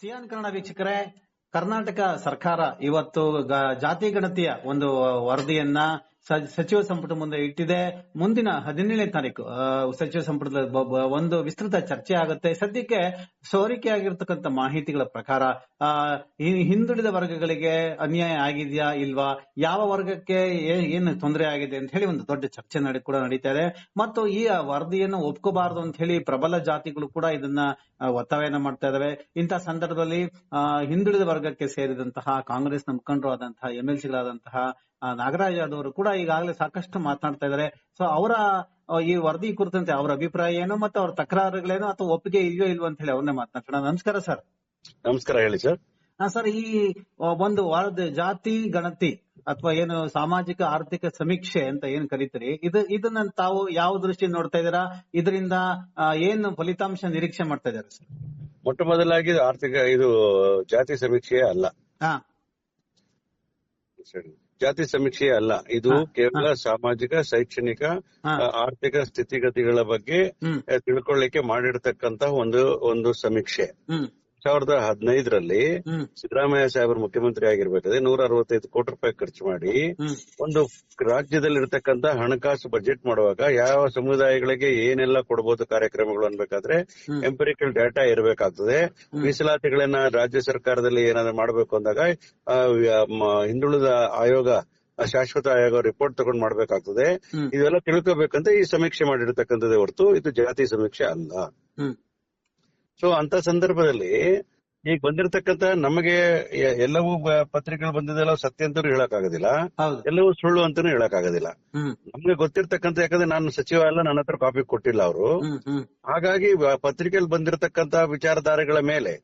Xi'an Kannada ವೀಕ್ಷಕರೇ ಕರ್ನಾಟಕ ಸರ್ಕಾರ ಇವತ್ತು ಜಾತಿ ಗಣತಿಯ ಒಂದು ವರದಿಯನ್ನ ಸಚಿವ ಸಂಪುಟ ಮುಂದೆ ಇಟ್ಟಿದೆ. ಮುಂದಿನ ಹದಿನೇಳನೇ ತಾರೀಕು ಸಚಿವ ಸಂಪುಟದ ಒಂದು ವಿಸ್ತೃತ ಚರ್ಚೆ ಆಗುತ್ತೆ. ಸದ್ಯಕ್ಕೆ ಸೋರಿಕೆಯಾಗಿರ್ತಕ್ಕಂಥ ಮಾಹಿತಿಗಳ ಪ್ರಕಾರ ಹಿಂದುಳಿದ ವರ್ಗಗಳಿಗೆ ಅನ್ಯಾಯ ಆಗಿದೆಯಾ ಇಲ್ವಾ? ಯಾವ ವರ್ಗಕ್ಕೆ ಏನು ತೊಂದರೆ ಆಗಿದೆ ಅಂತ ಹೇಳಿ ಒಂದು ದೊಡ್ಡ ಚರ್ಚೆ ನಡೆ, ಕೂಡ ನಡೀತಾ ಇದೆ. ಮತ್ತು ಈ ವರದಿಯನ್ನು ಒಪ್ಕೋಬಾರದು ಅಂತ ಹೇಳಿ ಪ್ರಬಲ ಜಾತಿಗಳು ಕೂಡ ಇದನ್ನ ಒತ್ತಾಯನ ಮಾಡ್ತಾ ಇದಾವೆ. ಇಂತಹ ಸಂದರ್ಭದಲ್ಲಿ ಹಿಂದುಳಿದ ವರ್ಗಕ್ಕೆ ಸೇರಿದಂತಹ ಕಾಂಗ್ರೆಸ್ನ ಮುಖಂಡರು ಆದಂತಹ ಎಂ ಎಲ್ ಸಿಗಳಾದಂತಹ ನಾಗರಾಜ್ ಅದವರು ಕೂಡ ಈಗಾಗಲೇ ಸಾಕಷ್ಟು ಮಾತನಾಡ್ತಾ ಇದ್ದಾರೆ. ಸೊ ಅವರ ಈ ವರದಿ ಕುರಿತಂತೆ ಅವರ ಅಭಿಪ್ರಾಯ ಏನು ಮತ್ತೆ ಅವ್ರ ತಕರಾರುಗಳೇನು ಅಥವಾ ಒಪ್ಪಿಗೆ ಇದೆಯೋ ಇಲ್ವೋ ಅಂತ ಹೇಳಿ ಅವ್ರನ್ನೇ ಮಾತನಾಡೋಣ ನಮಸ್ಕಾರ ಸರ್. ನಮಸ್ಕಾರ ಹೇಳಿ ಸರ್. ಹಾ ಸರ್ ಈ ಒಂದು ವಾರದ ಜಾತಿ ಗಣತಿ ಅಥವಾ ಏನು ಸಾಮಾಜಿಕ ಆರ್ಥಿಕ ಸಮೀಕ್ಷೆ ಅಂತ ಏನ್ ಕರೀತೀರಿ? ಇದು ಇದನ್ನ ತಾವು ಯಾವ ದೃಷ್ಟಿ ನೋಡ್ತಾ ಇದ್ದೀರಾ? ಇದರಿಂದ ಏನು ಫಲಿತಾಂಶ ನಿರೀಕ್ಷೆ ಮಾಡ್ತಾ ಇದ್ದಾರೆ ಸರ್? ಮೊಟ್ಟ ಮೊದಲಾಗಿ ಆರ್ಥಿಕ ಇದು ಜಾತಿ ಸಮೀಕ್ಷೆ ಅಲ್ಲ. ಹಾ. ಸರಿ. ಜಾತಿ ಸಮೀಕ್ಷೆ ಅಲ್ಲ. ಇದು ಕೇವಲ ಸಾಮಾಜಿಕ ಶೈಕ್ಷಣಿಕ ಆರ್ಥಿಕ ಸ್ಥಿತಿಗತಿಗಳ ಬಗ್ಗೆ ತಿಳ್ಕೊಳ್ಳಿಕ್ಕೆ ಮಾಡಿರ್ತಕ್ಕಂತ ಒಂದು ಒಂದು ಸಮೀಕ್ಷೆ. ಸಾವಿರದ ಹದಿನೈದರಲ್ಲಿ ಸಿದ್ದರಾಮಯ್ಯ ಸಾಹೇಬರು ಮುಖ್ಯಮಂತ್ರಿ ಆಗಿರ್ಬೇಕಾದ್ರೆ ನೂರ ಅರವತ್ತೈದು ಕೋಟಿ ರೂಪಾಯಿ ಖರ್ಚು ಮಾಡಿ ಒಂದು ರಾಜ್ಯದಲ್ಲಿ ಇರತಕ್ಕಂತ ಹಣಕಾಸು ಬಜೆಟ್ ಮಾಡುವಾಗ ಯಾವ ಸಮುದಾಯಗಳಿಗೆ ಏನೆಲ್ಲ ಕೊಡಬಹುದು ಕಾರ್ಯಕ್ರಮಗಳು ಅನ್ಬೇಕಾದ್ರೆ ಎಂಪಿರಿಕಲ್ ಡೇಟಾ ಇರಬೇಕಾಗ್ತದೆ. ಮೀಸಲಾತಿಗಳನ್ನ ರಾಜ್ಯ ಸರ್ಕಾರದಲ್ಲಿ ಏನಾದ್ರು ಮಾಡಬೇಕು ಅಂದಾಗ ಹಿಂದುಳಿದ ಆಯೋಗ ಶಾಶ್ವತ ಆಯೋಗ ರಿಪೋರ್ಟ್ ತಗೊಂಡ್ ಮಾಡ್ಬೇಕಾಗ್ತದೆ. ಇದೆಲ್ಲ ತಿಳ್ಕೋಬೇಕಂತ ಈ ಸಮೀಕ್ಷೆ ಮಾಡಿರ್ತಕ್ಕಂಥದ್ದೇ ಹೊರತು ಇದು ಜಾತಿ ಸಮೀಕ್ಷೆ ಅಲ್ಲ. ಸೊ ಅಂತ ಸಂದರ್ಭದಲ್ಲಿ ಈಗ ಬಂದಿರತಕ್ಕಂತ ನಮಗೆ ಎಲ್ಲವೂ ಪತ್ರಿಕೆಗಳು ಬಂದಿದ್ದೆಲ್ಲ ಸತ್ಯ ಅಂತೂ ಹೇಳಕ್ ಆಗೋದಿಲ್ಲ ಎಲ್ಲವೂ ಸುಳ್ಳು ಅಂತಾನೂ ಹೇಳಕ್ ಆಗೋದಿಲ್ಲ ನಮ್ಗೆ ಗೊತ್ತಿರ್ತಕ್ಕಂತ ಯಾಕಂದ್ರೆ ನಾನು ಸಚಿವ ಅಲ್ಲ ನನ್ನ ಹತ್ರ ಕಾಪಿ ಕೊಟ್ಟಿಲ್ಲ ಅವರು. ಹಾಗಾಗಿ ಪತ್ರಿಕೆಯಲ್ಲಿ ಬಂದಿರತಕ್ಕಂತ ವಿಚಾರಧಾರೆಗಳ ಮೇಲೆ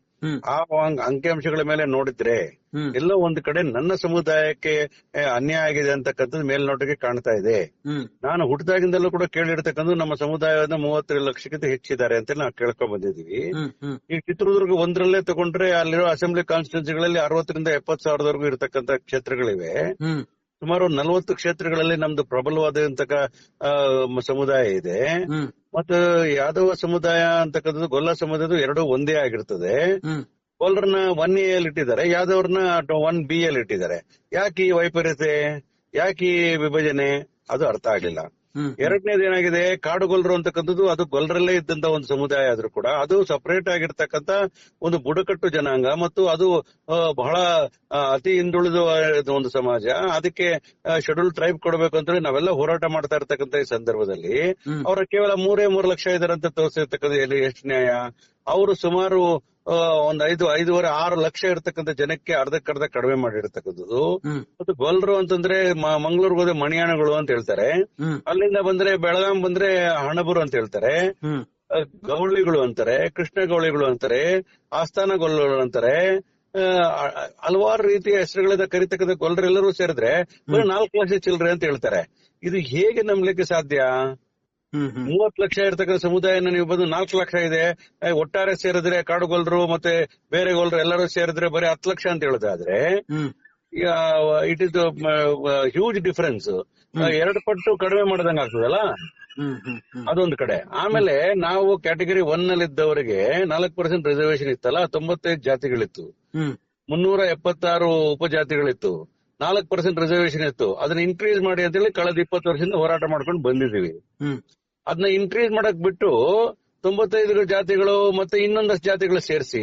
ಆ ಅಂಕಿಅಂಶಗಳ ಮೇಲೆ ನೋಡಿದ್ರೆ ಎಲ್ಲೋ ಒಂದು ಕಡೆ ನನ್ನ ಸಮುದಾಯಕ್ಕೆ ಅನ್ಯಾಯ ಆಗಿದೆ ಅಂತಕ್ಕಂಥದ್ದು ಮೇಲ್ನೋಟಕ್ಕೆ ಕಾಣ್ತಾ ಇದೆ. ನಾನು ಹುಟ್ಟಿದಾಗಿಂದಲೂ ಕೂಡ ಕೇಳಿರ್ತಕ್ಕಂಥ ನಮ್ಮ ಸಮುದಾಯದ ಮೂವತ್ತೇಳು ಲಕ್ಷಕ್ಕಿಂತ ಹೆಚ್ಚಿದ್ದಾರೆ ಅಂತ ನಾವು ಕೇಳ್ಕೊಂಡ್ ಬಂದಿದೀವಿ ಈ ಚಿತ್ರದುರ್ಗ ಒಂದರಲ್ಲೇ ತಗೊಂಡ್ರೆ ಅಲ್ಲಿರೋ ಅಸೆಂಬ್ಲಿ ಕಾನ್ಸ್ಟಿಟ್ಯೂನ್ಸಿಗಳಲ್ಲಿ ಅರವತ್ತರಿಂದ ಎಪ್ಪತ್ ಸಾವಿರದವರೆಗೂ ಇರತಕ್ಕಂತ ಕ್ಷೇತ್ರಗಳಿವೆ. ಸುಮಾರು ನಲವತ್ತು ಕ್ಷೇತ್ರಗಳಲ್ಲಿ ನಮ್ದು ಪ್ರಬಲವಾದಂತಕ ಆ, ಸಮುದಾಯ ಇದೆ. ಮತ್ತು ಯಾದವ ಸಮುದಾಯ ಅಂತಕ್ಕಂಥದ್ದು ಗೊಲ್ಲ ಸಮುದಾಯದ ಎರಡೂ ಒಂದೇ ಆಗಿರ್ತದೆ. ಗೊಲ್ಲರನ್ನ ಒನ್ ಎ ಅಲ್ಲಿ ಇಟ್ಟಿದ್ದಾರೆ ಯಾದವ್ರನ್ನ ಒನ್ ಬಿ ಅಲ್ಲಿ ಇಟ್ಟಿದ್ದಾರೆ. ಯಾಕೆ ಈ ವೈಪರೀತ್ಯ? ಯಾಕೆ ಈ ವಿಭಜನೆ? ಅದು ಅರ್ಥ ಆಗ್ಲಿಲ್ಲ. ಎರಡನೇದ ಏನಾಗಿದೆ? ಏನಾಗಿದೆ ಕಾಡುಗೊಲ್ಲರು ಅಂತಕ್ಕಂಥದ್ದು ಅದು ಗೊಲ್ಲರಲ್ಲೇ ಇದ್ದಂತ ಒಂದು ಸಮುದಾಯ ಆದ್ರೂ ಕೂಡ ಅದು ಸಪರೇಟ್ ಆಗಿರ್ತಕ್ಕಂತ ಒಂದು ಬುಡಕಟ್ಟು ಜನಾಂಗ ಮತ್ತು ಅದು ಬಹಳ ಅತಿ ಹಿಂದುಳಿದ ಒಂದು ಸಮಾಜ. ಅದಕ್ಕೆ ಶೆಡ್ಯೂಲ್ ಟ್ರೈಬ್ ಕೊಡಬೇಕು ಅಂತ ಹೇಳಿ ನಾವೆಲ್ಲ ಹೋರಾಟ ಮಾಡ್ತಾ ಇರ್ತಕ್ಕಂಥ ಈ ಸಂದರ್ಭದಲ್ಲಿ ಅವ್ರ ಕೇವಲ ಮೂರೇ ಮೂರು ಲಕ್ಷ ಇದಾರೆ ಅಂತ ತೋರಿಸಿರ್ತಕ್ಕಂಥ ಎಷ್ಟು ನ್ಯಾಯ? ಅವರು ಸುಮಾರು ಒಂದ್ ಐದು ಐದೂವರೆ ಆರು ಲಕ್ಷ ಇರ್ತಕ್ಕಂಥ ಜನಕ್ಕೆ ಅರ್ಧಕ್ಕರ್ಧ ಕಡಿಮೆ ಮಾಡಿರ್ತಕ್ಕಂಥದ್ದು. ಮತ್ತು ಗೊಲ್ರು ಅಂತಂದ್ರೆ ಮಂಗಳೂರಿಗೆ ಹೋದ್ರೆ ಮಣಿಯಾಣಗಳು ಅಂತ ಹೇಳ್ತಾರೆ. ಅಲ್ಲಿಂದ ಬಂದ್ರೆ ಬೆಳಗಾಂ ಬಂದ್ರೆ ಹಣಬರು ಅಂತ ಹೇಳ್ತಾರೆ. ಗೌಳಿಗಳು ಅಂತಾರೆ ಕೃಷ್ಣ ಗೌಳಿಗಳು ಅಂತಾರೆ ಆಸ್ಥಾನ ಗೊಲ್ಲರು ಅಂತಾರೆ. ಹಲವಾರು ರೀತಿಯ ಹೆಸರುಗಳಿಂದ ಕರಿತಕ್ಕಂಥ ಗೊಲ್ಲರೆಲ್ಲರೂ ಸೇರಿದ್ರೆ ಬರೀ ನಾಲ್ಕು ಲಕ್ಷ ಚಿಲ್ಲರೆ ಅಂತ ಹೇಳ್ತಾರೆ. ಇದು ಹೇಗೆ ನಂಬಲಿಕ್ಕೆ ಸಾಧ್ಯ? ಮೂವತ್ತು ಲಕ್ಷ ಇರ್ತಕ್ಕಂಥ ಸಮುದಾಯನ ನೀವು ಬಂದು ನಾಲ್ಕು ಲಕ್ಷ ಇದೆ ಒಟ್ಟಾರೆ ಸೇರಿದ್ರೆ ಕಾಡುಗೊಲ್ರು ಮತ್ತೆ ಬೇರೆ ಗೊಲ್ರು ಎಲ್ಲರೂ ಸೇರಿದ್ರೆ ಬರೀ ಹತ್ತು ಲಕ್ಷ ಅಂತ ಹೇಳೋದಾದ್ರೆ ಇಟ್ ಇಸ್ ಹ್ಯೂಜ್ ಡಿಫರೆನ್ಸ್ ಎರಡು ಪಟ್ಟು ಕಡಿಮೆ ಮಾಡ್ದಂಗ ಆಗ್ತದಲ್ಲ? ಅದೊಂದು ಕಡೆ. ಆಮೇಲೆ ನಾವು ಕ್ಯಾಟಗರಿ ಒನ್ನಲ್ಲಿ ಇದ್ದವರಿಗೆ ನಾಲ್ಕು ಪರ್ಸೆಂಟ್ ರಿಸರ್ವೇಶನ್ ಇತ್ತಲ್ಲ ತೊಂಬತ್ತೈದು ಜಾತಿಗಳಿತ್ತು. ಮುನ್ನೂರ ಎಪ್ಪತ್ತಾರು ಉಪಜಾತಿಗಳಿತ್ತು. ನಾಲ್ಕು ಪರ್ಸೆಂಟ್ ರಿಸರ್ವೇಶನ್ ಇತ್ತು. ಅದನ್ನ ಇನ್ಕ್ರೀಸ್ ಮಾಡಿ ಅಂತ ಹೇಳಿ ಕಳೆದ ಇಪ್ಪತ್ತು ವರ್ಷದಿಂದ ಹೋರಾಟ ಮಾಡ್ಕೊಂಡು ಬಂದಿದ್ದೀವಿ. ಅದನ್ನ ಇನ್ಕ್ರೀಸ್ ಮಾಡಕ್ ಬಿಟ್ಟು ತೊಂಬತ್ತೈದು ಜಾತಿಗಳು ಮತ್ತೆ ಇನ್ನೊಂದಷ್ಟು ಜಾತಿಗಳು ಸೇರಿಸಿ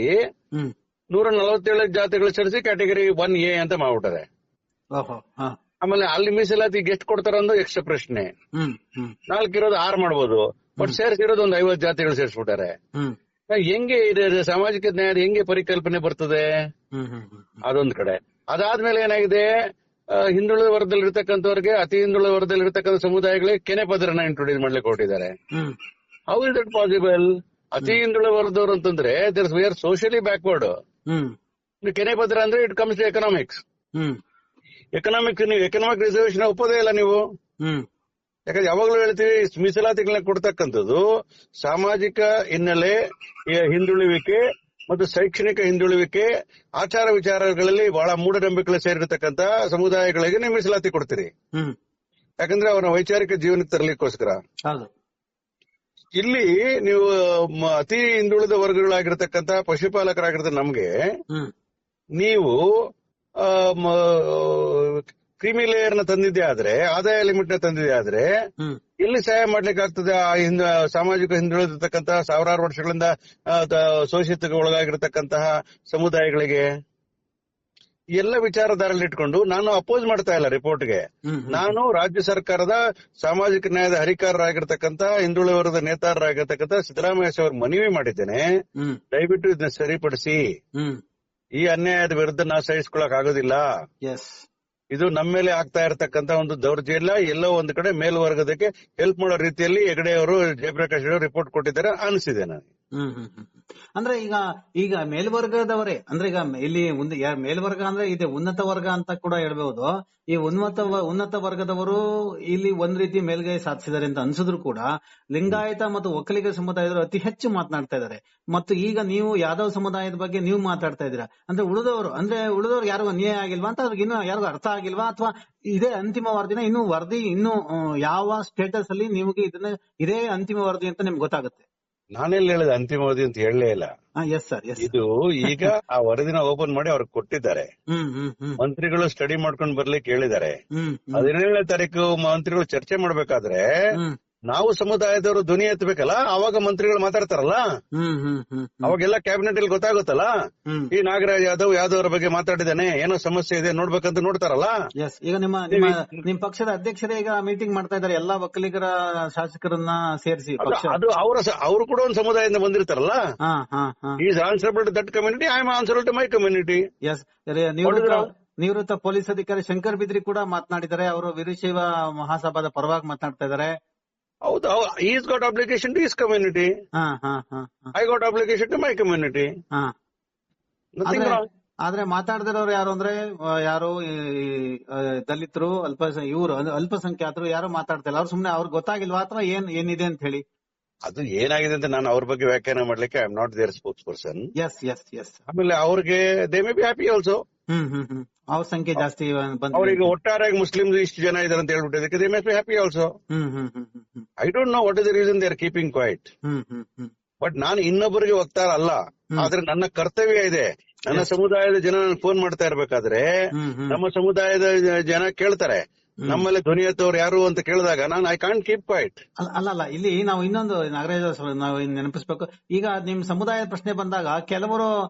ನೂರ ನಲವತ್ತೇಳು ಜಾತಿಗಳು ಸೇರಿಸಿ ಕ್ಯಾಟಗರಿ ಒನ್ ಎ ಅಂತ ಮಾಡ್ಬಿಟ್ಟಾರೆ. ಆಮೇಲೆ ಅಲ್ಲಿ ಮೀಸಲಾತಿ ಗೆಸ್ಟ್ ಕೊಡ್ತಾರ ಅಂದ್ರೆ ಎಕ್ಸ್ಟ್ರಾ ಪ್ರಶ್ನೆ. ನಾಲ್ಕಿರೋದು ಆರ್ ಮಾಡ್ಬೋದು ಬಟ್ ಸೇರಿಸಿರೋದು ಒಂದ್ ಐವತ್ತು ಜಾತಿಗಳು ಸೇರಿಸ್ಬಿಟ್ಟಾರೆ. ಹೆಂಗೆ ಇದೆ ಸಾಮಾಜಿಕ ನ್ಯಾಯ ಹೆಂಗೆ ಪರಿಕಲ್ಪನೆ ಬರ್ತದೆ? ಅದೊಂದ್ ಕಡೆ. ಅದಾದ್ಮೇಲೆ ಏನಾಗಿದೆ? ಹಿಂದುಳಿದ ವರ್ಗದಲ್ಲಿ ಇರ್ತಕ್ಕಂಥವ್ರಿಗೆ ಅತಿ ಹಿಂದುಳಿದ ವರ್ಗದಲ್ಲಿ ಇರ್ತಕ್ಕಂಥ ಸಮುದಾಯಗಳಿಗೆ ಕೆನೆ ಪದರನ ಇಂಟ್ರೊಡ್ಯೂಸ್ ಮಾಡ್ಲಿಕ್ಕೆ ಹೊರಟಿದ್ದಾರೆ. ಹೌ ಇಸ್ ದಟ್ ಪಾಸಿಬಲ್ ಅತಿ ಹಿಂದುಳಿದ ವರ್ಗದವ್ರು ಅಂತಂದ್ರೆ there we are socially backward hmm. ಕೆನೆ ಪದರ ಅಂದ್ರೆ it comes to economics hmm. Economic ನೀವು ಎಕನಾಮಿಕ್ ರಿಸರ್ವೇಶನ್ ಒಪ್ಪೋದೇ ಇಲ್ಲ ನೀವು. ಯಾಕಂದ್ರೆ ಯಾವಾಗಲೂ ಹೇಳ್ತೀವಿ ಮೀಸಲಾತಿಗಳನ್ನ ಕೊಡ್ತಕ್ಕಂಥದ್ದು ಸಾಮಾಜಿಕ ಹಿನ್ನೆಲೆ ಹಿಂದುಳಿವಿಕೆ ಮತ್ತು ಶೈಕ್ಷಣಿಕ ಹಿಂದುಳಿವಿಕೆ ಆಚಾರ ವಿಚಾರಗಳಲ್ಲಿ ಬಹಳ ಮೂಢನಂಬಿಕೆಗಳು ಸೇರಿರತಕ್ಕಂತ ಸಮುದಾಯಗಳಿಗೆ ನೀವು ಮೀಸಲಾತಿ ಕೊಡ್ತೀರಿ. ಹ್ಮ್. ಯಾಕಂದ್ರೆ ಅವರ ವೈಚಾರಿಕ ಜೀವನಕ್ಕೆ ತರಲಿಕ್ಕೋಸ್ಕರ. ಇಲ್ಲಿ ನೀವು ಅತಿ ಹಿಂದುಳಿದ ವರ್ಗಗಳಾಗಿರ್ತಕ್ಕಂತ ಪಶುಪಾಲಕರಾಗಿರ್ತ ನಮ್ಗೆ. ನೀವು ಕ್ರಿಮಿ ಲೇಯರ್ನ ತಂದಿದ್ದೆ ಆದ್ರೆ ಆದಾಯ ಲಿಮಿಟ್ನ ತಂದಿದೆ ಆದ್ರೆ ಎಲ್ಲಿ ಸಹಾಯ ಮಾಡ್ಲಿಕ್ಕೆ ಆಗ್ತದೆ ಆ ಹಿಂದ ಸಾಮಾಜಿಕ ಹಿಂದುಳಿದಿರ್ತಕ್ಕಂತಹ ಸಾವಿರಾರು ವರ್ಷಗಳಿಂದ ಶೋಷಿತಕ್ಕೆ ಒಳಗಾಗಿರ್ತಕ್ಕಂತಹ ಸಮುದಾಯಗಳಿಗೆ ಎಲ್ಲ ವಿಚಾರಧಾರಲ್ಲಿ ಇಟ್ಕೊಂಡು ನಾನು ಅಪೋಸ್ ಮಾಡ್ತಾ ಇಲ್ಲ ರಿಪೋರ್ಟ್ಗೆ ನಾನು ರಾಜ್ಯ ಸರ್ಕಾರದ ಸಾಮಾಜಿಕ ನ್ಯಾಯದ ಹರಿಕಾರರಾಗಿರ್ತಕ್ಕಂತಹ ಹಿಂದುಳಿದ ವರ್ಗದ ನೇತಾರರಾಗಿರ್ತಕ್ಕಂಥ ಸಿದ್ದರಾಮಯ್ಯ ಅವರು ಮನವಿ ಮಾಡಿದ್ದೇನೆ. ದಯವಿಟ್ಟು ಇದನ್ನ ಸರಿಪಡಿಸಿ. ಈ ಅನ್ಯಾಯದ ವಿರುದ್ಧ ನಾ ಸಹಿಸ್ಕೊಳಕ್ ಆಗೋದಿಲ್ಲ. ಇದು ನಮ್ಮ ಮೇಲೆ ಆಗ್ತಾ ಇರತಕ್ಕಂತ ಒಂದು ದೌರ್ಜನ್ಯ ಎಲ್ಲೋ ಒಂದು ಕಡೆ ಮೇಲ್ವರ್ಗದಕ್ಕೆ ಹೆಲ್ಪ್ ಮಾಡೋ ರೀತಿಯಲ್ಲಿ ಹೆಗಡೆ ಅವರು ಜಯಪ್ರಕಾಶ್ ರಿಪೋರ್ಟ್ ಕೊಟ್ಟಿದ್ದಾರೆ ಅನಿಸಿದೆ ನನಗೆ. ಹ್ಮ್. ಅಂದ್ರೆ ಈಗ ಈಗ ಮೇಲ್ವರ್ಗದವರೇ, ಅಂದ್ರೆ ಈಗ ಇಲ್ಲಿ ಮೇಲ್ವರ್ಗ ಅಂದ್ರೆ ಇದೆ ಉನ್ನತ ವರ್ಗ ಅಂತ ಕೂಡ ಹೇಳ್ಬಹುದು ಈ ಉನ್ನತ ಉನ್ನತ ವರ್ಗದವರು ಇಲ್ಲಿ ಒಂದ್ ರೀತಿ ಮೇಲ್ಗೈ ಸಾಧಿಸಿದ್ದಾರೆ ಅಂತ ಅನ್ಸಿದ್ರು ಕೂಡ ಲಿಂಗಾಯತ ಮತ್ತು ಒಕ್ಕಲಿಗ ಸಮುದಾಯದವರು ಅತಿ ಹೆಚ್ಚು ಮಾತನಾಡ್ತಾ ಇದ್ದಾರೆ ಮತ್ತು ಈಗ ನೀವು ಯಾದವ್ ಸಮುದಾಯದ ಬಗ್ಗೆ ನೀವು ಮಾತಾಡ್ತಾ ಇದ್ದೀರಾ? ಅಂದ್ರೆ ಉಳಿದವರು ಅಂದ್ರೆ ಉಳಿದವರು ಯಾರಿಗೂ ಅನ್ಯಾಯ ಆಗಿಲ್ವಾ ಅಂತ ಅವ್ರಿಗೆ ಇನ್ನೂ ಯಾರಿಗೂ ಅರ್ಥ ಆಗಿಲ್ವಾ? ಅಥವಾ ಇದೇ ಅಂತಿಮ ವರದಿನ ಇನ್ನು ವರದಿ, ಇನ್ನು ಯಾವ ಸ್ಟೇಟಸ್ ಅಲ್ಲಿ ನಿಮಗೆ ಇದನ್ನ ಇದೇ ಅಂತಿಮ ವರದಿ ಅಂತ ನಿಮ್ಗೆ ಗೊತ್ತಾಗುತ್ತೆ? ನಾನೆಲ್ಲ ಹೇಳಿದೆ ಅಂತಿಮವಧಿ ಅಂತ ಹೇಳಲೇ ಇಲ್ಲ. ಎಸ್ ಸರ್ ಎಸ್ ಇದು ಈಗ ಆ ವರದಿನ ಓಪನ್ ಮಾಡಿ ಅವ್ರಿಗೆ ಕೊಟ್ಟಿದ್ದಾರೆ. ಮಂತ್ರಿಗಳು ಸ್ಟಡಿ ಮಾಡ್ಕೊಂಡು ಬರ್ಲಿಕ್ಕೆ ಹೇಳಿದ್ದಾರೆ. ಹದಿನೇಳನೇ ತಾರೀಕು ಮಂತ್ರಿಗಳು ಚರ್ಚೆ ಮಾಡ್ಬೇಕಾದ್ರೆ ನಾವು ಸಮುದಾಯದವರು ಧ್ವನಿ ಎತ್ತಬೇಕಲ್ಲ? ಅವಾಗ ಮಂತ್ರಿಗಳು ಮಾತಾಡ್ತಾರಲ್ಲ? ಅವಾಗೆಲ್ಲ ಕ್ಯಾಬಿನೆಟ್ ಅಲ್ಲಿ ಗೊತ್ತಾಗುತ್ತಲ್ಲ ಈ ನಾಗರಾಜ್ ಯಾದವ್ ಯಾದವ್ ಅವ್ರ ಬಗ್ಗೆ ಮಾತಾಡಿದಾನೆ ಏನೋ ಸಮಸ್ಯೆ ಇದೆ ನೋಡ್ಬೇಕಂತ ನೋಡ್ತಾರಲ್ಲ? ಎಸ್ ಈಗ ನಿಮ್ಮ ನಿಮ್ಮ ನಿಮ್ ಪಕ್ಷದ ಅಧ್ಯಕ್ಷರೇ ಈಗ ಮೀಟಿಂಗ್ ಮಾಡ್ತಾ ಇದಾರೆ ಎಲ್ಲಾ ಒಕ್ಕಲಿಗರ ಶಾಸಕರನ್ನ ಸೇರಿಸಿ ಅದು- ಅವರ ಅವರು ಕೂಡ ಒಂದು ಸಮುದಾಯದಿಂದ ಬಂದಿರ್ತಾರಲ್ಲ? Is answerable to that community I am answerable to my community yes ನಿವೃತ್ತ ನಿವೃತ್ತ ಪೊಲೀಸ್ ಅಧಿಕಾರಿ ಶಂಕರ್ ಬಿದ್ರಿ ಕೂಡ ಮಾತನಾಡಿದ್ದಾರೆ. ಅವರು ವೀರಶೈವ ಮಹಾಸಭಾದ ಪರವಾಗಿ ಮಾತನಾಡ್ತಾ ಇದ್ದಾರೆ. ಹೌದು he's got application to his community ಹಾ ಹಾ ಹಾ ಹಾ, I got application to my community ಆದ್ರೆ ಮಾತಾಡದಿರೋರು ಯಾರು ಅಂದ್ರೆ ಯಾರು ದಲಿತರು ಅಲ್ಪ ಇವರು ಅಲ್ಪಸಂಖ್ಯಾತರು ಯಾರು ಮಾತಾಡ್ತಿಲ್ಲ. ಅವ್ರು ಸುಮ್ನೆ ಅವ್ರಿಗೆ ಗೊತ್ತಾಗಿಲ್ವಾ ಅಥವಾ ಏನ್ ಏನಿದೆ ಅಂತ ಹೇಳಿ. ಅದು ಏನಾಗಿದೆ ಅಂತ ನಾನು ಅವ್ರ ಬಗ್ಗೆ ವ್ಯಾಖ್ಯಾನ ಮಾಡ್ಲಿಕ್ಕೆ I am not there spokesperson yes yes yes ಆಮೇಲೆ ಅವ್ರಿಗೆ they may be happy also hmm hmm hmm. ಅವ್ರ ಸಂಖ್ಯೆ ಜಾಸ್ತಿ ಅವ್ರಿಗೆ ಒಟ್ಟಾರೆಯಾಗಿ ಮುಸ್ಲಿಮ್ ಇಷ್ಟು ಜನ ಇದಾರೆ ಅಂತ ಹೇಳ್ಬಿಟ್ಟಿದ್ದಕ್ಕೆ they may be happy also I don't know what is the reason they are keeping quiet hmm hmm hmm. But ನಾನು ಇನ್ನೊಬ್ಬರಿಗೆ ವಕ್ತಾರ ಅಲ್ಲ. ಆದ್ರೆ ನನ್ನ ಕರ್ತವ್ಯ ಇದೆ. ನನ್ನ ಸಮುದಾಯದ ಜನ ಫೋನ್ ಮಾಡ್ತಾ ಇರ್ಬೇಕಾದ್ರೆ ನಮ್ಮ ಸಮುದಾಯದ ಜನ ಕೇಳ್ತಾರೆ. ನಮ್ಮಲ್ಲಿ ಧ್ವನಿ ಎತ್ತವ್ರು ಯಾರು ಅಂತ ಕೇಳಿದಾಗ ನಾನು ಐ ಕಾಂಟ್ ಕೀಪ್ ಕ್ವೈಟ್ ಅಲ್ಲ ಅಲ್ಲ ಇಲ್ಲಿ ನಾವು ಇನ್ನೊಂದು ನಾಗರಾಜ ನಾವು ನೆನಪಿಸ್ಬೇಕು. ಈಗ ನಿಮ್ ಸಮುದಾಯದ ಪ್ರಶ್ನೆ ಬಂದಾಗ ಕೆಲವರು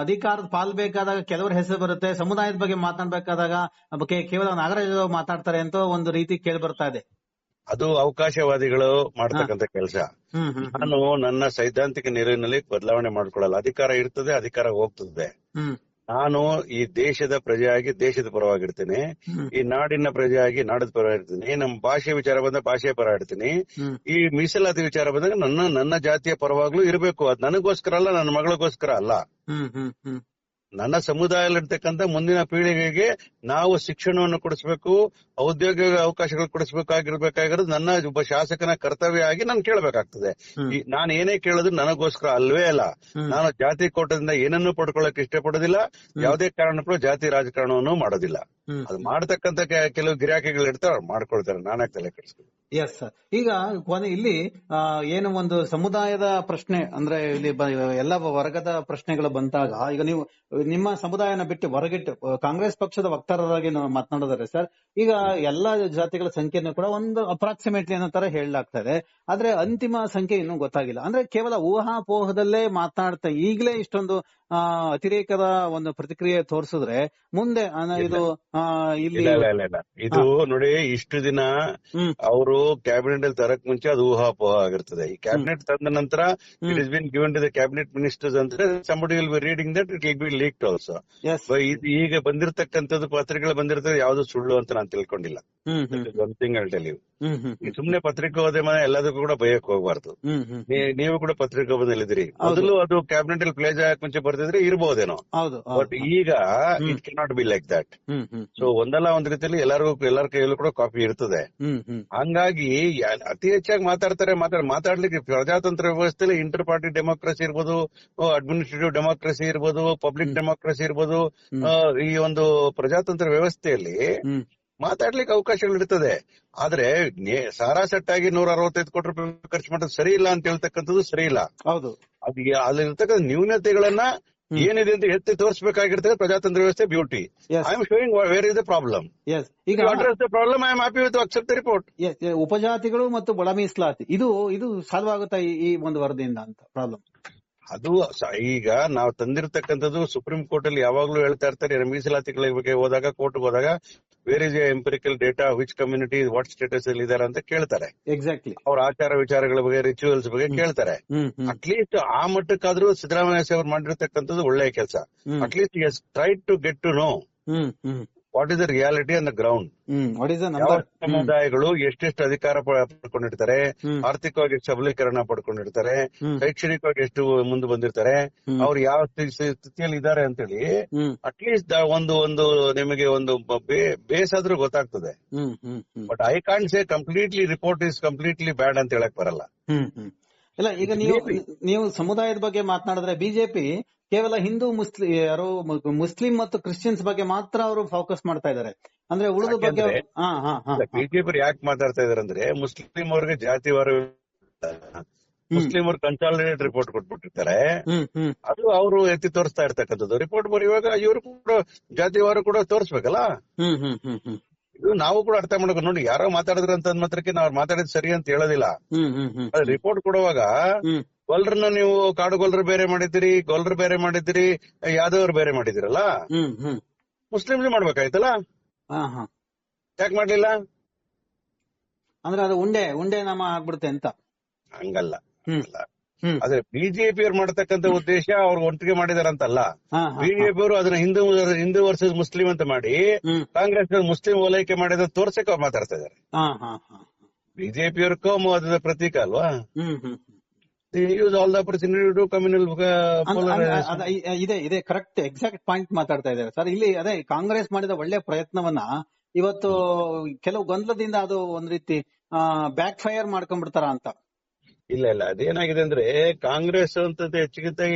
ಅಧಿಕಾರದ ಪಾಲ್ ಬೇಕಾದಾಗ ಕೆಲವರ ಹೆಸರು ಬರುತ್ತೆ ಸಮುದಾಯದ ಬಗ್ಗೆ ಮಾತಾಡ್ಬೇಕಾದಾಗ ಬಗ್ಗೆ ಕೇವಲ ನಾಗರಾಜ ಮಾತಾಡ್ತಾರೆ ಅಂತ ಒಂದು ರೀತಿ ಕೇಳಿ ಬರ್ತಾ ಇದೆ. ಅದು ಅವಕಾಶವಾದಿಗಳು ಮಾಡ್ತಕ್ಕಂತ ಕೆಲಸ. ನಾನು ನನ್ನ ಸೈದ್ಧಾಂತಿಕ ನಿಲುವಿನಲ್ಲಿ ಬದಲಾವಣೆ ಮಾಡ್ಕೊಳ್ಳಲ್ಲ. ಅಧಿಕಾರ ಇರ್ತದೆ ಅಧಿಕಾರ ಹೋಗ್ತದೆ. ನಾನು ಈ ದೇಶದ ಪ್ರಜೆಯಾಗಿ ದೇಶದ ಪರವಾಗಿರ್ತೇನೆ. ಈ ನಾಡಿನ ಪ್ರಜೆಯಾಗಿ ನಾಡದ ಪರವಾಗಿರ್ತೀನಿ. ನಮ್ಮ ಭಾಷೆ ವಿಚಾರ ಬಂದ ಭಾಷೆಯ ಪರ ಆಡ್ತೀನಿ ಈ ಮೀಸಲಾತಿ ವಿಚಾರ ಬಂದಾಗ ನನ್ನ ನನ್ನ ಜಾತಿಯ ಪರವಾಗ್ಲೂ ಇರಬೇಕು. ಅದ್ ನನಗೋಸ್ಕರ ಅಲ್ಲ ನನ್ನ ಮಗಳಿಗೋಸ್ಕರ ಅಲ್ಲ. ನನ್ನ ಸಮುದಾಯದಲ್ಲಿರ್ತಕ್ಕಂಥ ಮುಂದಿನ ಪೀಳಿಗೆಗೆ ನಾವು ಶಿಕ್ಷಣವನ್ನು ಕೊಡಿಸಬೇಕು ಔದ್ಯೋಗಿಕ ಅವಕಾಶಗಳು ಕೊಡಿಸ್ಬೇಕಾಗಿರ್ಬೇಕಾಗಿರೋದು ನನ್ನ ಒಬ್ಬ ಶಾಸಕನ ಕರ್ತವ್ಯ ಆಗಿ ನಾನು ಕೇಳಬೇಕಾಗ್ತದೆ. ನಾನು ಏನೇ ಕೇಳಿದ್ರು ನನಗೋಸ್ಕರ ಅಲ್ವೇ ಅಲ್ಲ. ನಾನು ಜಾತಿ ಕೋಟದಿಂದ ಏನನ್ನೂ ಪಡ್ಕೊಳ್ಳಕ್ ಇಷ್ಟಪಡೋದಿಲ್ಲ. ಯಾವುದೇ ಕಾರಣಕ್ಕೂ ಜಾತಿ ರಾಜಕಾರಣವನ್ನು ಮಾಡೋದಿಲ್ಲ. ಅದು ಮಾಡತಕ್ಕಂತ ಕೆಲವು ಗಿರಾಕಿಗಳು ಇರ್ತಾರೆ ಅವ್ರು ಮಾಡ್ಕೊಳ್ತಾರೆ. ನಾನೇ ತಲೆ ಕೆಡಿಸ್ಕೊಂಡು ಎಸ್ ಸರ್ ಈಗ ಕೊನೆ ಇಲ್ಲಿ ಏನು ಒಂದು ಸಮುದಾಯದ ಪ್ರಶ್ನೆ ಅಂದ್ರೆ ಇಲ್ಲಿ ಎಲ್ಲ ವರ್ಗದ ಪ್ರಶ್ನೆಗಳು ಬಂದಾಗ ಈಗ ನೀವು ನಿಮ್ಮ ಸಮುದಾಯನ ಬಿಟ್ಟು ಹೊರಗಿಟ್ಟು ಕಾಂಗ್ರೆಸ್ ಪಕ್ಷದ ವಕ್ತಾರರಾಗಿ ನಾವು ಮಾತನಾಡಿದರೆ ಸರ್ ಈಗ ಎಲ್ಲಾ ಜಾತಿಗಳ ಸಂಖ್ಯೆಯನ್ನು ಕೂಡ ಒಂದು ಅಪ್ರಾಕ್ಸಿಮೇಟ್ಲಿ ಅನ್ನೋ ತರ ಹೇಳಲಾಗ್ತದೆ ಆದ್ರೆ ಅಂತಿಮ ಸಂಖ್ಯೆ ಇನ್ನೂ ಗೊತ್ತಾಗಿಲ್ಲ. ಅಂದ್ರೆ ಕೇವಲ ಊಹಾಪೋಹದಲ್ಲೇ ಮಾತನಾಡ್ತಾ ಈಗಲೇ ಇಷ್ಟೊಂದು ಆ, ಅತಿರೇಕದ ಒಂದು ಪ್ರತಿಕ್ರಿಯೆ ತೋರಿಸಿದ್ರೆ ಮುಂದೆ ಇದು ಇಲ್ಲಿ ಇದು ನೋಡಿ ಇಷ್ಟು ದಿನ ಹ್ಮ್. ಅವರು ಕ್ಯಾಬಿನೆಟ್ ಅಲ್ಲಿ ತರಕ್ ಮುಂಚೆ ಅದು ಊಹಾಪೋಹ ಆಗಿರ್ತದೆ ಈ ಕ್ಯಾಬಿನೆಟ್ ತಂದ ನಂತರ it is been given to the cabinet ministers ಅಂದ್ರೆ somebody will be reading that it will be leaked also ಈಗ ಬಂದಿರತಕ್ಕಂಥದ್ದು ಪತ್ರಿಕೆಗಳು ಬಂದಿರ್ತದೆ ಯಾವ್ದು ಸುಳ್ಳು ಅಂತ ನಾನು ತಿಳ್ಕೊಂಡಿಲ್ಲ. ಸುಮ್ನೆ ಪತ್ರಿಕೆ ಹೋದ ಮನೆ ಪತ್ರಿಕೋದ್ಯಮ ಎಲ್ಲದಕ್ಕೂ ಕೂಡ ಭಯಕ್ಕೆ ಹೋಗಬಾರ್ದು. ನೀವು ಕೂಡ ಪತ್ರಿಕೋದ್ಯಮದಲ್ಲಿದ್ದೀರಿ ಮೊದಲು ಅದು ಕ್ಯಾಬಿನೆಟ್ ಅಲ್ಲಿ ಪ್ಲೇಜ್ ಆಗಕ್ ಮುಂಚೆ ಬರ್ತಿದ್ರೆ ಇರ್ಬೋದೇನೋ. ಬಟ್ ಈಗ it cannot be like that so ಒಂದಲ್ಲ ಒಂದ್ ರೀತಿಯಲ್ಲಿ ಎಲ್ಲರಿಗೂ ಎಲ್ಲರ ಕೈಯಲ್ಲೂ ಕೂಡ ಕಾಪಿ ಇರ್ತದೆ. ಹ್ಮ್ ಹಂಗಾಗಿ ಅತಿ ಹೆಚ್ಚಾಗಿ ಮಾತಾಡ್ತಾರೆ ಮಾತಾಡ ಮಾತಾಡ್ಲಿಕ್ಕೆ ಪ್ರಜಾತಂತ್ರ ವ್ಯವಸ್ಥೆಯಲ್ಲಿ ಇಂಟರ್ ಪಾರ್ಟಿ ಡೆಮೋಕ್ರಸಿ ಇರ್ಬೋದು ಅಡ್ಮಿನಿಸ್ಟ್ರೇಟಿವ್ ಡೆಮೋಕ್ರಸಿ ಇರ್ಬೋದು ಪಬ್ಲಿಕ್ ಡೆಮೋಕ್ರಸಿ ಇರ್ಬೋದು ಈ ಒಂದು ಪ್ರಜಾತಂತ್ರ ವ್ಯವಸ್ಥೆಯಲ್ಲಿ ಮಾತಾಡ್ಲಿಕ್ಕೆ ಅವಕಾಶಗಳಿರ್ತದೆ ಆದ್ರೆ ಸಾರಾಸಟ್ಟಾಗಿ ನೂರ ಅರವತ್ತೈದು ಕೋಟಿ ರೂಪಾಯಿ ಖರ್ಚು ಮಾಡೋದು ಸರಿ ಇಲ್ಲ ಅಂತ ಹೇಳ್ತಕ್ಕಂಥದ್ದು ಸರಿ ಇಲ್ಲ. ಹೌದು. ಅದು ಅಲ್ಲಿರ್ತಕ್ಕಂಥ ನ್ಯೂನತೆಗಳನ್ನ. ಏನಿದೆ ಅಂತ ಎತ್ತಿ ತೋರಿಸಬೇಕಾಗಿರ್ತದೆ ಪ್ರಜಾತಂತ್ರ ವ್ಯವಸ್ಥೆ beauty. I am showing where is the problem ಈಗ address the problem I am happy with accept the report ಉಪಜಾತಿಗಳು ಮತ್ತು ಒಳ ಮೀಸಲಾತಿ ಇದು ಇದು ಸಾಲ್ವ್ ಆಗುತ್ತಾ ಈ ಒಂದು ವರದಿಯಿಂದ ಅಂತ ಪ್ರಾಬ್ಲಮ್ ಅದು ಈಗ ನಾವು ತಂದಿರತಕ್ಕಂಥದ್ದು ಸುಪ್ರೀಂ ಕೋರ್ಟ್ ಅಲ್ಲಿ ಯಾವಾಗ್ಲೂ ಹೇಳ್ತಾ ಇರ್ತಾರೆ ಮೀಸಲಾತಿಗಳ ಬಗ್ಗೆ ಹೋದಾಗ ಕೋರ್ಟ್ ಹೋದಾಗ where is empirical data which community what status ಅಲ್ಲಿ ಇದಾರೆ ಅಂತ ಕೇಳ್ತಾರೆ. ಎಕ್ಸಾಕ್ಟ್ಲಿ ಅವ್ರ ಆಚಾರ ವಿಚಾರಗಳ ಬಗ್ಗೆ ರಿಚುವಲ್ಸ್ ಬಗ್ಗೆ ಕೇಳ್ತಾರೆ. ಅಟ್ಲೀಸ್ಟ್ ಆ ಮಟ್ಟಕ್ಕಾದ್ರೂ ಸಿದ್ದರಾಮಯ್ಯ ಅವ್ರು ಮಾಡಿರ್ತಕ್ಕಂಥದ್ದು ಒಳ್ಳೆಯ ಕೆಲಸ. At least yes try to get to know what is the reality on the ground ಸಮುದಾಯಗಳು ಎಷ್ಟೆಷ್ಟು ಅಧಿಕಾರ ಪಡ್ಕೊಂಡಿರ್ತಾರೆ. ಆರ್ಥಿಕವಾಗಿ ಎಷ್ಟು ಸಬಲೀಕರಣ ಪಡ್ಕೊಂಡಿರ್ತಾರೆ. ಶೈಕ್ಷಣಿಕವಾಗಿ ಎಷ್ಟು ಮುಂದೆ ಬಂದಿರ್ತಾರೆ. ಅವ್ರು ಯಾವ ಸ್ಥಿ- ಸ್ಥಿ- ಸ್ಥಿತಿಯಲ್ಲಿ ಇದ್ದಾರೆ ಅಂತೇಳಿ ಅಟ್ ಅಟ್ಲೀಸ್ಟ್ ಒಂದು ಒಂದು ನಿಮಗೆ ಒಂದು ಬೇಸ್ ಆದ್ರೂ ಗೊತ್ತಾಗ್ತದೆ. But I can't say completely report is completely bad ಅಂತ ಹೇಳಕ್ ಬರಲ್ಲ. ಇಲ್ಲ ಈಗ ನೀವು ನೀವು ಸಮುದಾಯದ ಬಗ್ಗೆ ಮಾತನಾಡಿದ್ರೆ ಬಿಜೆಪಿ ಕೇವಲ ಹಿಂದೂ ಮುಸ್ಲಿಂ ಯಾರು ಮುಸ್ಲಿಂ ಮತ್ತು ಕ್ರಿಶ್ಚಿಯನ್ಸ್ ಬಗ್ಗೆ ಮಾತ್ರ ಅವರು ಫೋಕಸ್ ಮಾಡ್ತಾ ಇದ್ದಾರೆ. ಅಂದ್ರೆ ಉಳಿದ ಬಗ್ಗೆ ಬಿಜೆಪಿ ಯಾಕೆ ಮಾತಾಡ್ತಾ ಇದಾರೆ ಅಂದ್ರೆ ಮುಸ್ಲಿಂ ಅವ್ರಿಗೆ ಜಾತಿವಾರ ಮುಸ್ಲಿಂ ಅವ್ರು ಕನ್ಸಾಲಿಡೇಟ್ ರಿಪೋರ್ಟ್ ಕೊಟ್ಬಿಟ್ಟಿರ್ತಾರೆ. ಅದು ಅವರು ಎತ್ತಿ ತೋರಿಸ್ತಾ ಇರ್ತಕ್ಕಂಥದ್ದು. ರಿಪೋರ್ಟ್ ಬರೆಯುವಾಗ ಇವರು ಕೂಡ ಜಾತಿವಾರು ಕೂಡ ತೋರಿಸ್ಬೇಕಲ್ಲ? ಇದು ನಾವು ಕೂಡ ಅರ್ಥ ಮಾಡ್ಬೇಕು ನೋಡಿ ಯಾರೋ ಮಾತಾಡಿದ್ರ ಅಂತ ಮಾತ್ರಕ್ಕೆ ನಾವು ಮಾತಾಡಿದ್ ಸರಿ ಅಂತ ಹೇಳೋದಿಲ್ಲ. ರಿಪೋರ್ಟ್ ಕೊಡುವಾಗ ಗೊಲ್ರನ್ನ ನೀವು ಕಾಡು ಗೊಲ್ರ ಬೇರೆ ಮಾಡಿದ್ದೀರಿ ಗೊಲ್ರು ಬೇರೆ ಮಾಡಿದ್ದೀರಿ ಯಾದವ್ರು ಬೇರೆ ಮಾಡಿದಿರಲ್ಲ ಮುಸ್ಲಿಮ್ಸ್ ಮಾಡ್ಬೇಕಾಯ್ತಲ್ಲ? ಹಾ ಹಾ. ಯಾಕೆ ಮಾಡ್ಲಿಲ್ಲ? ಅಂದ್ರೆ ಅದು ಉಂಡೆ ಉಂಡೆ ನಾಮ ಆಗ್ಬಿಡುತ್ತೆ ಅಂತ. ಹಂಗಲ್ಲ ಆದ್ರೆ ಬಿಜೆಪಿ ಅವ್ರು ಮಾಡತಕ್ಕಂತ ಉದ್ದೇಶ ಅವ್ರು ಒಟ್ಟಿಗೆ ಮಾಡಿದಾರಂತಲ್ಲ ಬಿಜೆಪಿ ಅವರು ಅದನ್ನ ಹಿಂದೂ ಹಿಂದೂ ವರ್ಸಸ್ ಮುಸ್ಲಿಂ ಅಂತ ಮಾಡಿ ಕಾಂಗ್ರೆಸ್ ಮುಸ್ಲಿಂ ಓಲೈಕೆ ಮಾಡಿದ ತೋರ್ಸಕ್ಕೆ ಅವ್ರು ಮಾತಾಡ್ತಾ ಇದಾರೆ ಬಿಜೆಪಿ ಅವ್ರ ಕೋಮುವಾದದ ಪ್ರತೀಕ ಅಲ್ವಾ? ಇದೆ ಇದೆ ಕರೆಕ್ಟ್ ಎಕ್ಸಾಕ್ಟ್ ಪಾಯಿಂಟ್ ಮಾತಾಡ್ತಾ ಇದ್ದಾರೆ. ಸರ್ ಇಲ್ಲಿ ಅದೇ ಕಾಂಗ್ರೆಸ್ ಮಾಡಿದ ಒಳ್ಳೆ ಪ್ರಯತ್ನವನ್ನ ಇವತ್ತು ಕೆಲವು ಗೊಂದಲದಿಂದ ಅದು ಒಂದ್ ರೀತಿ ಬ್ಯಾಕ್ ಫೈರ್ ಮಾಡ್ಕೊಂಡ್ಬಿಡ್ತಾರ ಅಂತ. ಇಲ್ಲ ಇಲ್ಲ ಅದೇನಾಗಿದೆ ಅಂದ್ರೆ ಕಾಂಗ್ರೆಸ್ ಅಂತ ಹೆಚ್ಚಿಗೆ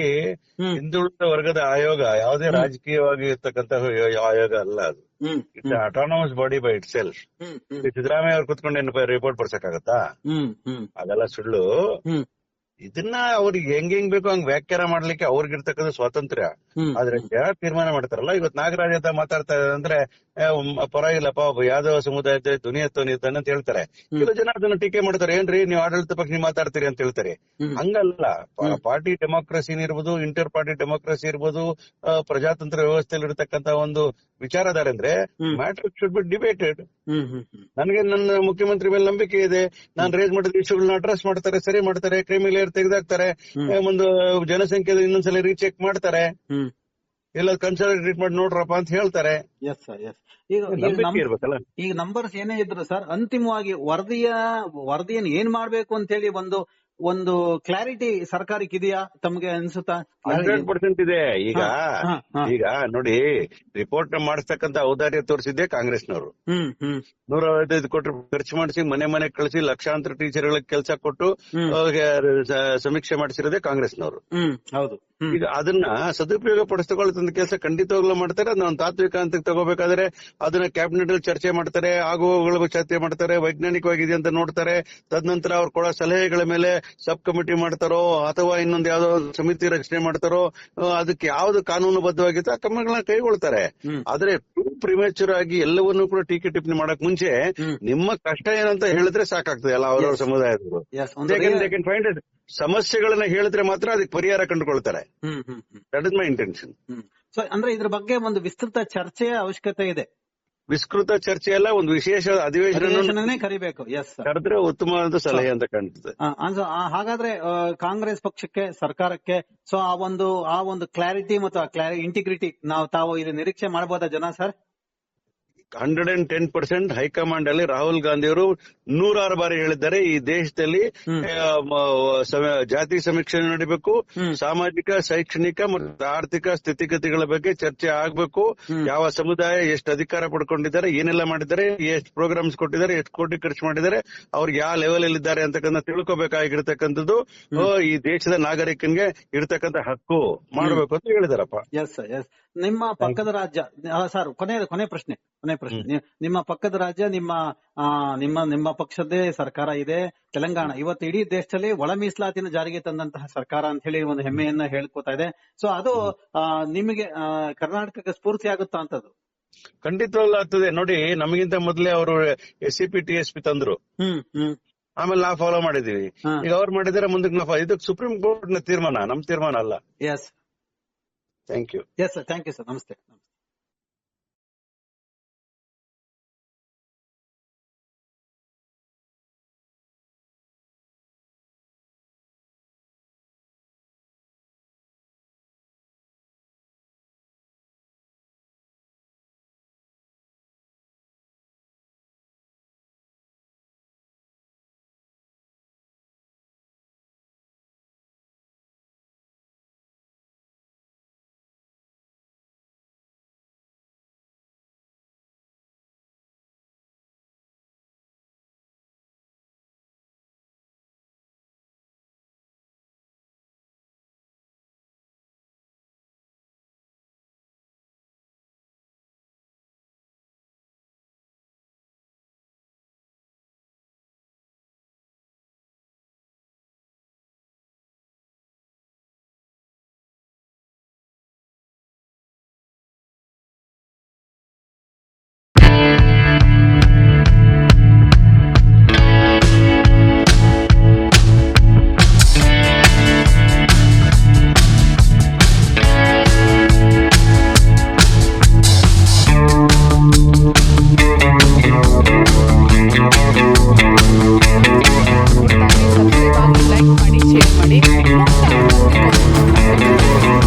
ಹಿಂದುಳಿದ ವರ್ಗದ ಆಯೋಗ ಯಾವುದೇ ರಾಜಕೀಯವಾಗಿ ಇರ್ತಕ್ಕಂತ ಆಯೋಗ ಅಲ್ಲ ಅದು. It's autonomous body by it self Siddaramaiah ಅವ್ರು ಕುತ್ಕೊಂಡು ಏನು ರಿಪೋರ್ಟ್ ಬರ್ಸಕ್ಕಾಗತ್ತಾ? ಅದೆಲ್ಲ ಸುಳ್ಳು. ಇದನ್ನ ಅವ್ರಿಗೆ ಹೆಂಗ್ ಹೆಂಗ್ ಬೇಕೋ ಹಂಗ್ ವ್ಯಾಖ್ಯಾನ ಮಾಡ್ಲಿಕ್ಕೆ ಅವ್ರಿಗಿರ್ತಕ್ಕಂಥ ಸ್ವಾತಂತ್ರ್ಯ. ಆದ್ರೆ ಜನ ತೀರ್ಮಾನ ಮಾಡ್ತಾರಲ್ಲ ಇವತ್ ನಾಗರಾಜ್ ಅಂತ ಮಾತಾಡ್ತಾ ಇದ್ದಾರೆ ಅಂದ್ರೆ ಪರವಾಗಿಲ್ಲಪ್ಪ ಯಾದವ ಸಮುದಾಯದ ಧ್ವನಿ ಇದ್ದಾನೆ ಅಂತ ಹೇಳ್ತಾರೆ. ಕೆಲವು ಜನ ಅದನ್ನ ಟೀಕೆ ಮಾಡ್ತಾರೆ ಏನ್ರಿ ನೀವು ಆಡಳಿತ ಪಕ್ಷ ನೀವು ಮಾತಾಡ್ತೀರಿ ಅಂತ ಹೇಳ್ತಾರೆ. ಹಂಗಲ್ಲ. ಪಾರ್ಟಿ ಡೆಮೋಕ್ರಸಿ ಇರ್ಬೋದು ಇಂಟರ್ ಪಾರ್ಟಿ ಡೆಮೋಕ್ರಸಿ ಇರ್ಬೋದು ಪ್ರಜಾತಂತ್ರ ವ್ಯವಸ್ಥೆಯಲ್ಲಿ ಇರತಕ್ಕಂತ ಒಂದು ವಿಚಾರಧಾರೆ. ಮ್ಯಾಟರ್ ಶುಡ್ ಬಿ ಡಿಬೇಟೆಡ್ ನನಗೆ ನನ್ನ ಮುಖ್ಯಮಂತ್ರಿ ಮೇಲೆ ನಂಬಿಕೆ ಇದೆ. ನಾನು ರೇಸ್ ಮಾಡಿದ ಇಶ್ಯೂಗಳನ್ನ ಅಡ್ರೆಸ್ ಮಾಡ್ತಾರೆ ಸರಿ ಮಾಡ್ತಾರೆ ಕ್ರಿಮಿ ಲೇಯರ್ ತೆಗೆದಾಕ್ತಾರೆ. ಒಂದು ಜನಸಂಖ್ಯೆ ಇನ್ನೊಂದ್ಸಲ ರೀಚೆಕ್ ಮಾಡ್ತಾರೆ. ಎಲ್ಲ ಕನ್ಸಲ್ಟೇಟ್ ಮಾಡಿ ನೋಡ್ರಪ್ಪ ಅಂತ ಹೇಳ್ತಾರೆ. ಈಗ ನಂಬರ್ಸ್ ಏನೇ ಇದ್ರು ಸರ್ ಅಂತಿಮವಾಗಿ ವರದಿಯ ವರದಿಯನ್ನು ಏನ್ ಮಾಡ್ಬೇಕು ಅಂತ ಹೇಳಿ ಒಂದು ಒಂದು ಕ್ಲಾರಿಟಿ ಸರ್ಕಾರಕ್ಕೆ ಇದೆಯಾ? ತಮ್ಗೆ ಅನ್ಸುತ್ತಾ? ಹಂಡ್ರೆಡ್ ಪರ್ಸೆಂಟ್ ಇದೆ. ಈಗ. ಈಗ ನೋಡಿ ರಿಪೋರ್ಟ್ ಮಾಡಿಸ್ತಕ್ಕಂತ ಔದಾರ್ಯ ತೋರಿಸಿದ್ದೆ ಕಾಂಗ್ರೆಸ್ನವರು. ನೂರ ಐವತ್ತೈದು ಕೋಟಿ ಖರ್ಚು ಮಾಡಿಸಿ ಮನೆ ಮನೆ ಕಳಿಸಿ ಲಕ್ಷಾಂತರ ಟೀಚರ್ಗಳಿಗೆ ಕೆಲಸ ಕೊಟ್ಟು. ಸಮೀಕ್ಷೆ ಮಾಡಿಸಿರೋದೇ ಕಾಂಗ್ರೆಸ್ನವರು. ಹೌದು. ಈಗ ಅದನ್ನ ಸದುಪಯೋಗ ಪಡಿಸ್ಕೊಳ್ಳೋ ಕೆಲಸ ಖಂಡಿತವಾಗ್ಲೂ ಮಾಡ್ತಾರೆ. ಅದನ್ನ ಒಂದು ತಾತ್ವಿಕ ಅಂತ ತಗೋಬೇಕಾದ್ರೆ ಅದನ್ನ ಕ್ಯಾಬಿನೆಟ್ ಅಲ್ಲಿ ಚರ್ಚೆ ಮಾಡ್ತಾರೆ ಆಗುವಗಳಿಗೂ ಚರ್ಚೆ ಮಾಡ್ತಾರೆ ವೈಜ್ಞಾನಿಕವಾಗಿದೆ ಅಂತ ನೋಡ್ತಾರೆ. ತದನಂತರ ಅವ್ರು ಕೊಡೋ ಸಲಹೆಗಳ ಮೇಲೆ ಸಬ್ ಕಮಿಟಿ ಮಾಡ್ತಾರೋ ಅಥವಾ ಇನ್ನೊಂದು ಯಾವ್ದೋ ಸಮಿತಿ ರಚನೆ ಮಾಡ್ತಾರೋ ಅದಕ್ಕೆ ಯಾವ್ದು ಕಾನೂನುಬದ್ಧವಾಗಿತ್ತು ಆ ಕ್ರಮಗಳನ್ನ ಕೈಗೊಳ್ತಾರೆ. ಆದ್ರೆ ಪ್ರಿಮೇಚರ್ ಆಗಿ ಎಲ್ಲವನ್ನೂ ಕೂಡ ಟೀಕೆ ಟಿಪ್ಪಣಿ ಮಾಡಕ್ ಮುಂಚೆ ನಿಮ್ಮ ಕಷ್ಟ ಏನಂತ ಹೇಳಿದ್ರೆ ಸಾಕಾಗ್ತದೆ ಅಲ್ಲ ಅವರವ್ರ. ಸಮುದಾಯದವರು. ಫೈಂಡ್ ಸಮಸ್ಯೆಗಳನ್ನ ಹೇಳಿದ್ರೆ ಮಾತ್ರ ಅದಕ್ಕೆ ಪರಿಹಾರ ಕಂಡುಕೊಳ್ತಾರೆ. That is my intention so ಅಂದ್ರೆ ಇದ್ರ ಬಗ್ಗೆ ಒಂದು ವಿಸ್ತೃತ ಚರ್ಚೆಯ ಅವಶ್ಯಕತೆ ಇದೆ. ವಿಸ್ತೃತ ಚರ್ಚೆ ಅಲ್ಲ ಒಂದು ವಿಶೇಷ ಅಧಿವೇಶನ ಕರಿಬೇಕು. ಎಸ್ ಕರೆದ್ರೆ ಉತ್ತಮವಾದ ಸಲಹೆ ಅಂತ ಕಾಣ್ತದೆ. ಹಾಗಾದ್ರೆ ಕಾಂಗ್ರೆಸ್ ಪಕ್ಷಕ್ಕೆ ಸರ್ಕಾರಕ್ಕೆ ಸೊ ಆ ಒಂದು ಆ ಒಂದು ಕ್ಲಾರಿಟಿ ಮತ್ತು ಆ ಕ್ಲಾರಿ ಇಂಟಿಗ್ರಿಟಿ ನಾವು ತಾವು ಇಲ್ಲಿ ನಿರೀಕ್ಷೆ ಮಾಡಬಹುದಾ ಜನ sir hundred and ten percent high command ಅಲ್ಲಿ ರಾಹುಲ್ ಗಾಂಧಿ ಅವರು ನೂರಾರು ಬಾರಿ ಹೇಳಿದ್ದಾರೆ ಈ ದೇಶದಲ್ಲಿ ಜಾತಿ ಸಮೀಕ್ಷೆ ನಡೀಬೇಕು ಸಾಮಾಜಿಕ ಶೈಕ್ಷಣಿಕ ಮತ್ತು ಆರ್ಥಿಕ ಸ್ಥಿತಿಗತಿಗಳ ಬಗ್ಗೆ ಚರ್ಚೆ ಆಗ್ಬೇಕು. ಯಾವ ಸಮುದಾಯ ಎಷ್ಟು ಅಧಿಕಾರ ಪಡ್ಕೊಂಡಿದ್ದಾರೆ ಏನೆಲ್ಲ ಮಾಡಿದ್ದಾರೆ ಎಷ್ಟು ಪ್ರೋಗ್ರಾಮ್ಸ್ ಕೊಟ್ಟಿದ್ದಾರೆ ಎಷ್ಟು ಕೋಟಿ ಖರ್ಚು ಮಾಡಿದ್ದಾರೆ ಅವ್ರು ಯಾವ ಲೆವೆಲ್ ಅಲ್ಲಿ ಇದ್ದಾರೆ ಅಂತಕ್ಕಂಥ ತಿಳ್ಕೊಬೇಕಾಗಿರ್ತಕ್ಕಂಥದ್ದು ಈ ದೇಶದ ನಾಗರಿಕನಿಗೆ ಇರ್ತಕ್ಕಂಥ ಹಕ್ಕು ಮಾಡಬೇಕು ಅಂತ ಹೇಳಿದಾರಪ್ಪ. ಎಸ್ ಎಸ್ ನಿಮ್ಮ ಪಕ್ಕದ ರಾಜ್ಯ ಸರ್ ಕೊನೆ ಕೊನೆ ಪ್ರಶ್ನೆ ಕೊನೆ ಪ್ರಶ್ನೆ. ನಿಮ್ಮ ಪಕ್ಕದ ರಾಜ್ಯ ನಿಮ್ಮ ನಿಮ್ಮ ನಿಮ್ಮ ಪಕ್ಷದ್ದೇ ಸರ್ಕಾರ ಇದೆ. ತೆಲಂಗಾಣ ಇವತ್ತು ಇಡೀ ದೇಶದಲ್ಲಿ ಒಳ ಮೀಸಲಾತಿನ ಜಾರಿಗೆ ತಂದಂತಹ ಸರ್ಕಾರ ಅಂತ ಹೇಳಿ ಒಂದು ಹೆಮ್ಮೆಯನ್ನ ಹೇಳ್ಕೊತಾ ಇದೆ. ಸೊ ಅದು ನಿಮಗೆ ಕರ್ನಾಟಕಕ್ಕೆ ಸ್ಫೂರ್ತಿ ಆಗುತ್ತಾ ಅಂತದ್ದು? ಖಂಡಿತವಾಗ್ಲೂ ಆಗ್ತದೆ. ನೋಡಿ ನಮಗಿಂತ ಮೊದಲೇ ಅವರು S C P T S P ತಂದ್ರು ಆಮೇಲೆ ನಾವು ಫಾಲೋ ಮಾಡಿದೀವಿ. ಈಗ ಅವ್ರು ಮಾಡಿದ್ರೆ ಮುಂದಕ್ಕೆ ನಾವು ಇದು ಸುಪ್ರೀಂ ಕೋರ್ಟ್ನ ತೀರ್ಮಾನ ನಮ್ ತೀರ್ಮಾನ ಅಲ್ಲ. Yes thank you yes sir thank you sir ನಮಸ್ತೆ